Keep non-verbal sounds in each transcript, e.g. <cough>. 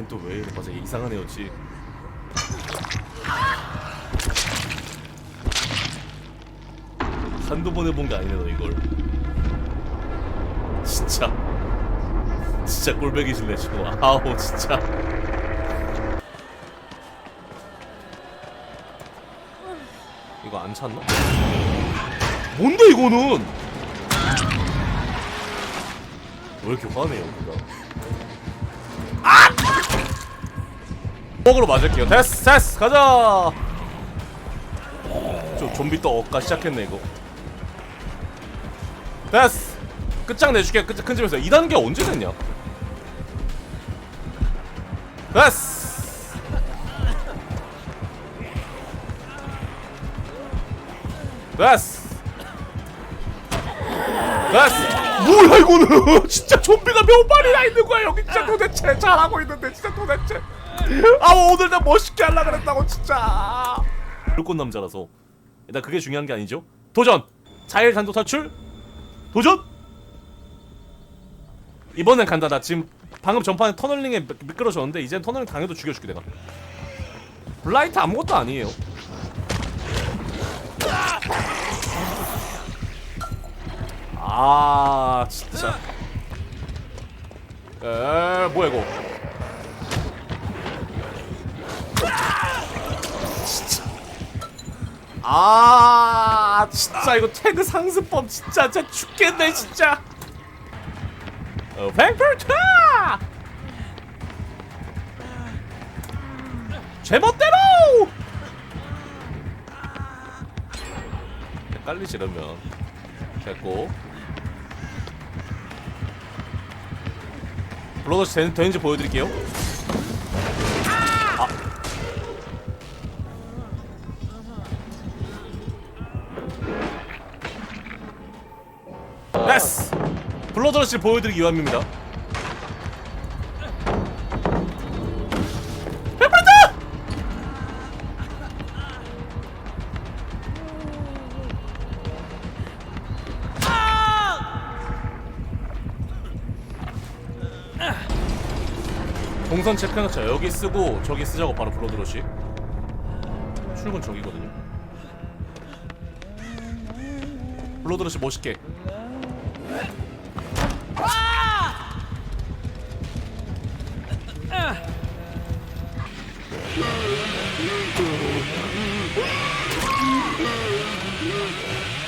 얜또왜 이래 맞아 이상한 애였지? 한두 번 해본 게 아니네 너 이걸. 진짜. 진짜 꼴배기실래 지금 아우 진짜. 이거 안 찼나? 뭔데 이거는? 왜 이렇게 화내요 그가? 아! 먹으로 맞을게요. 됐어 됐어. 가자. 저 좀비 또 억까 시작했네 이거. 됐어. 끝장내줄게. 끝, 큰 집에서. 2단계 언제 됐냐? 됐어. 됐어. 됐어. 뭐야 이거는? <laughs> 진짜 좀비가 몇 마리나 있는 거야 여기? 진짜 도대체. 잘하고 있는데 진짜 도대체 아 오늘 나 멋있게 하려 그랬다고 진짜. 불꽃 남자라서. 일단 그게 중요한 게 아니죠? 도전! 자일 단독 탈출? 도전! 이번엔 간다 나 지금 방금 전판에 터널링에 미- 미끄러졌는데 이젠 터널링 당해도 죽여줄게 내가. 블라이트 아무것도 아니에요. 아 진짜. 에 뭐야 이거 아 진짜 이거 태그 상습법 진짜 진짜 죽겠네 진짜. 어 팽per타 제멋대로! 헷갈리지 이러면 됐고. 블러더시 되, 되는지 보여드릴게요 아. 됐어 블러더시 보여드리기 위함입니다. 팽per타 동선 체크해놓자. 여기 쓰고 저기 쓰자고 바로 블러드러시 출근 저기거든요. 블러드러시 멋있게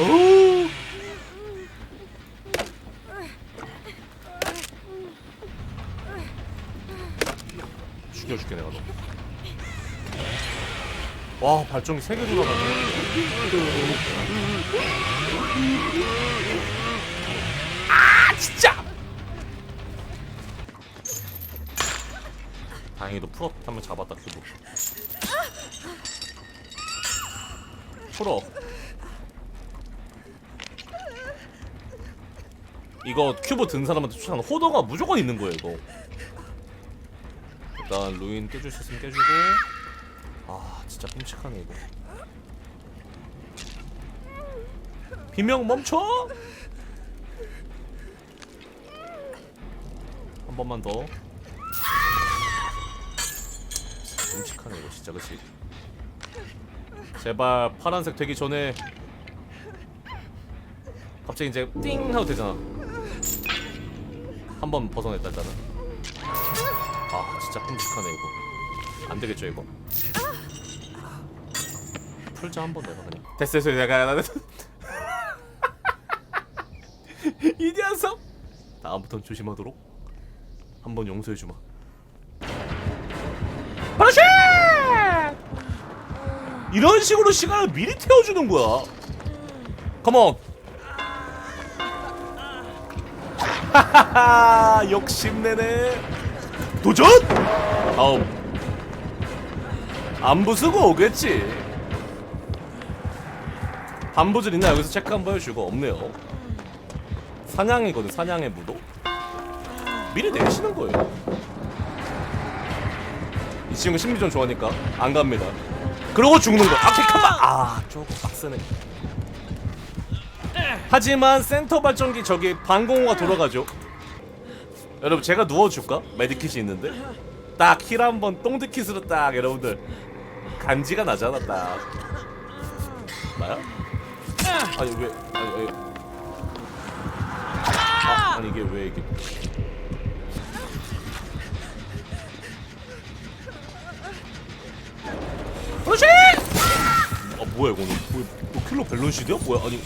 오! 죽여줄게 내가 너. 와 발전기 3개 돌아가네. 아 진짜 다행히도 풀업 한번 잡았다 큐브. 풀업 이거 큐브 든 사람한테 추천하는 호더가 무조건 있는 거예요 이거. 일단 루인 깨줄 수 있으면 깨주고. 아 진짜 끔찍하네 이거. 비명 멈춰! 한 번만 더 끔찍하네 이거 진짜 그치 제발 파란색 되기 전에 갑자기 이제 띵 하고 되잖아. 한 번 벗어냈다 일단은. 아 진짜 끔찍하네 이거. 안 되겠죠 이거? 풀자 한 번 내가 그냥. 됐어 됐어 내가 나? <laughs> 이 녀석! 다음부턴 조심하도록. 한번 용서해주마 이런 식으로 시간을 미리 태워주는 거야. 컴온 하하하 욕심내네. 도전! 다음 안 부수고 오겠지. 반부질 있나? 여기서 체크 한번 해주고. 없네요. 사냥이거든 사냥의 무도. 미리 내시는 거예요. 이 친구 심리전 좋아하니까 안 갑니다 그러고 죽는 거. 아, 잠깐만. 아. 조금 빡세네. 하지만 센터 발전기 저기 반공호가 돌아가죠. 여러분 제가 누워줄까? 메디킷이 있는데? 딱 힐 한 번 똥드킷으로 딱 여러분들. 간지가 나잖아 딱. 나야? 아니 왜 아니 왜 아, 아니 이게 왜 이게 뭐야 이거는 뭐, 뭐 킬러 밸런시드야? 뭐야 아니.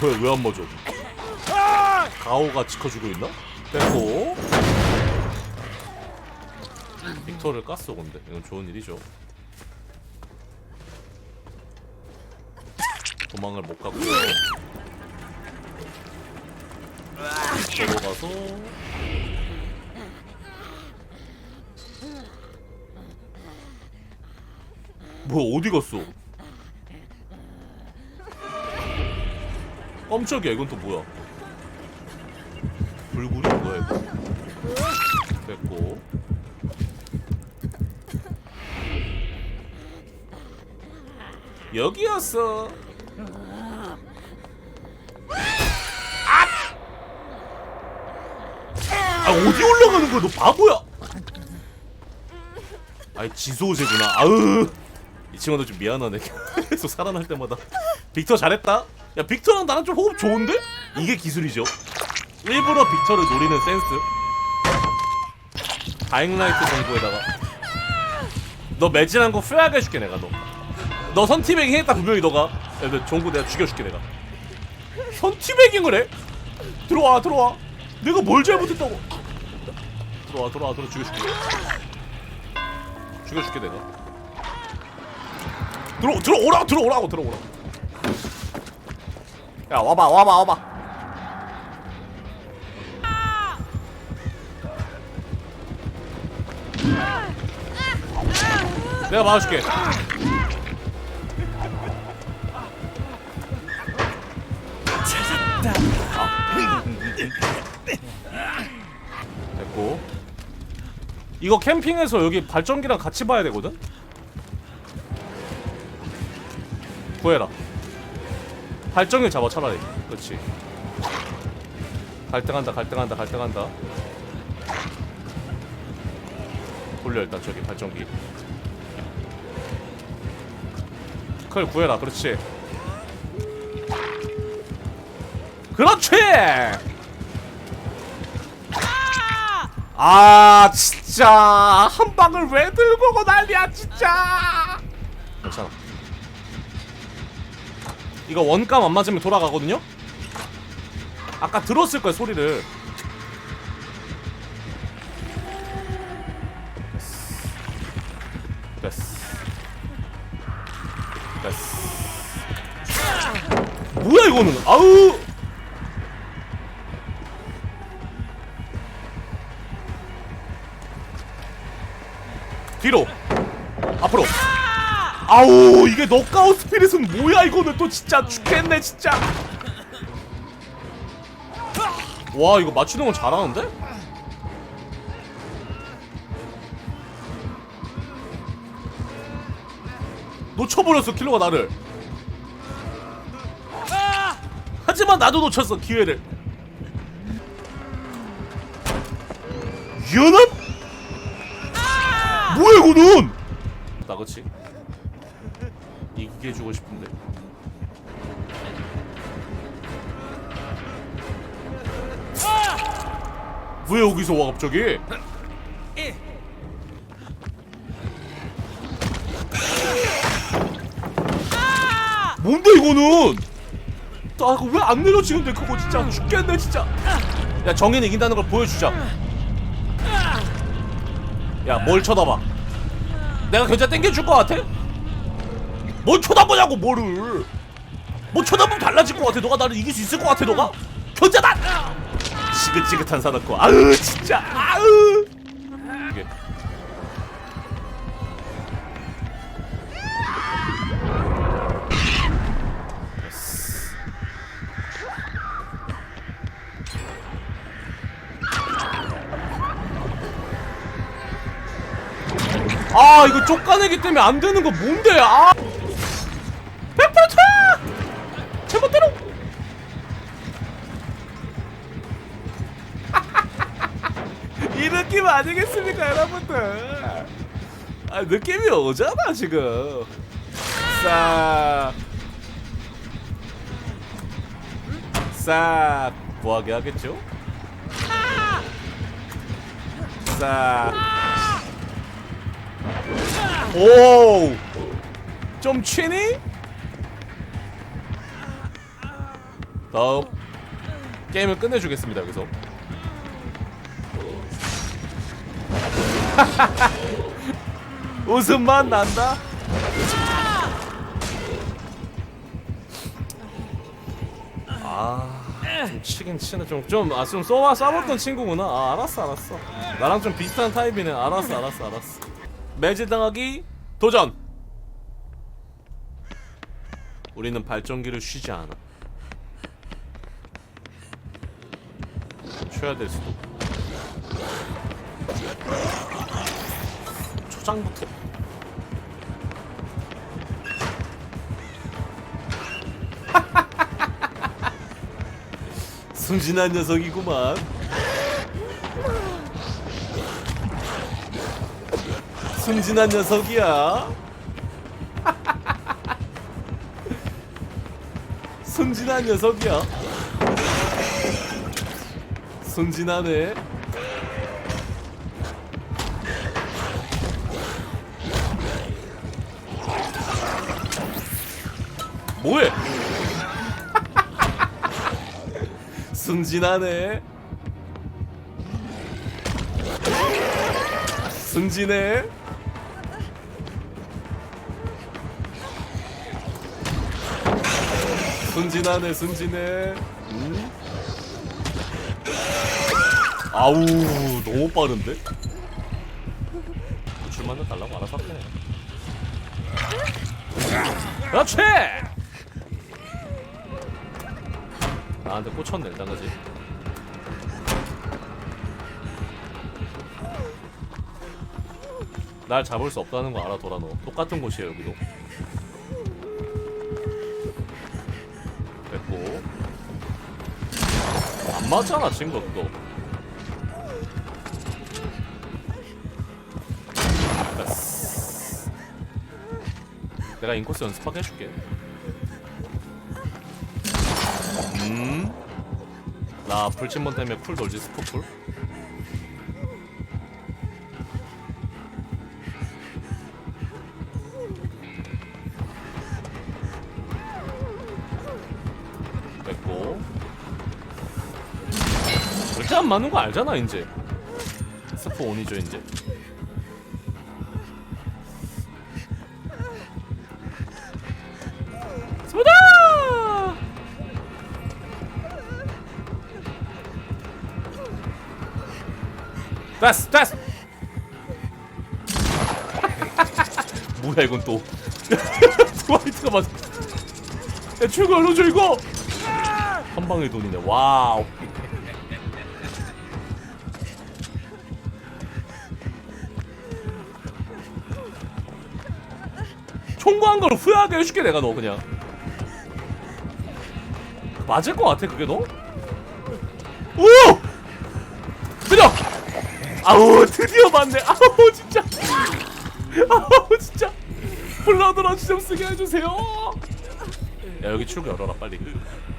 뭐야 왜 안 맞아? 가오가 지켜주고 있나? 뺐고. 빅터를 깠어 근데. 이건 좋은 일이죠. 도망을 못 가고요 들어가서 뭐야 어디 갔어? 깜짝이야 이건 또 뭐야? 불굴이 뭐야 이거? 됐고. 여기였어. 아! 아 어디 올라가는 거야? 너 바보야! 아이 지소제구나. 아으 이 친구도 좀 미안하네. <laughs> 계속 살아날 때마다. 빅터 잘했다. 야 빅터랑 나랑 좀 호흡 좋은데? 이게 기술이죠. 일부러 빅터를 노리는 센스. 다잉라이트 정보에다가. 너 매진한 거 후회하게 해줄게 내가 너. 너 선티베깅 했다 분명히 너가. 야, 너 정보 내가 죽여줄게 내가. 선티베깅을 해? 들어와 들어와. 내가 뭘 잘못했다고? 들어와 들어와 들어와. 죽여줄게. 죽여줄게 내가 들어 들어오라 들어오라고 들어오라 야 와봐 와봐 와봐. 내가 막아줄게. 됐고. 이거 캠핑에서 여기 발전기랑 같이 봐야 되거든? 구해라. 발전기 잡아 차라리. 그렇지. 갈등한다 갈등한다 갈등한다. 돌려 일단 저기 발전기. 그걸 구해라 그렇지. 그렇지! 아 진짜. 한 방을 왜 들고 고 난리야 진짜. 괜찮아 이거 원감 안 맞으면 돌아가거든요? 아까 들었을 거야 소리를. 뭐야 이거는? 아우! 뒤로. 앞으로 아우 이게 너가웃 스피릿은 뭐야 이거는? 또 진짜 죽겠네 진짜. 와 이거 맞추는 건 잘하는데? 놓쳐버렸어 킬러가 나를. 하지만 나도 놓쳤어 기회를. 연합? 뭐야 이거는? 나 그치 이기게 해주고 싶은데. 왜 여기서 와 갑자기? 뭔데 이거는? 아 이거 왜 안 내려지는데 그거 진짜. 죽겠네 진짜. 야 정의는 이긴다는 걸 보여주자. 야 뭘 쳐다봐. 내가 견제 땡겨줄 것 같아? 뭘 쳐다보냐고 뭐를. 뭐 쳐다보면 달라질 것 같아 너가? 나를 이길 수 있을 것 같아 너가? 견제다! 지긋지긋한 사납고 아으 진짜. 아으 이게. 아 이거 쫓가내기 때문에 안 되는 거 뭔데? 아 이 느낌 아니겠습니까 여러분들? 아 느낌이 오잖아 지금. 싹싹 구하게 하겠죠? 싹 오! 좀 치니? 다음. 게임을 끝내주겠습니다 여기서 <laughs> 웃음만 난다? 아좀 치긴 치네. 좀좀아좀 쏘아 싸웠던 친구구나. 아 알았어 알았어. 나랑 좀 비슷한 타입이네. 알았어 알았어 알았어. 매질 당하기 도전! 우리는 발전기를 쉬지 않아. 쉬어야 될 수도 초장부터. <laughs> 순진한 녀석이구만. 순진한 녀석이야. <laughs> 순진한 녀석이야. 순진하네 뭐해 <laughs> 순진하네 순진해 순진하네 순진해 음? 아우 너무 빠른데? 줄만 달라고 알아서 할게 그렇지! 나한테 꽂혔네 그지? 날 잡을 수 없다는 거 알아 돌아 너 똑같은 곳이에요 여기도. 됐고. 안 맞잖아 친구 그거. 내가 인코스 연습하게 해줄게 음? 나 불침번 때문에 쿨 돌지 스포풀. 됐고. 그렇게 안 맞는 거 알잖아 이제. 스포 온이죠 이제 됐어 됐어. <laughs> 뭐야 이건 또. <laughs> 트와이트가 맞 야, 출구 열어줘 이거! 한 방에 돈이네. 와우. 총구한 걸 후회하게 해줄게 내가 너 그냥. 맞을 것 같아 그게 너? 오! 아우 드디어 맞네. 아우 진짜. 아우 진짜. 러시 좀 쓰게 해주세요. 야 여기 출구 열어라 빨리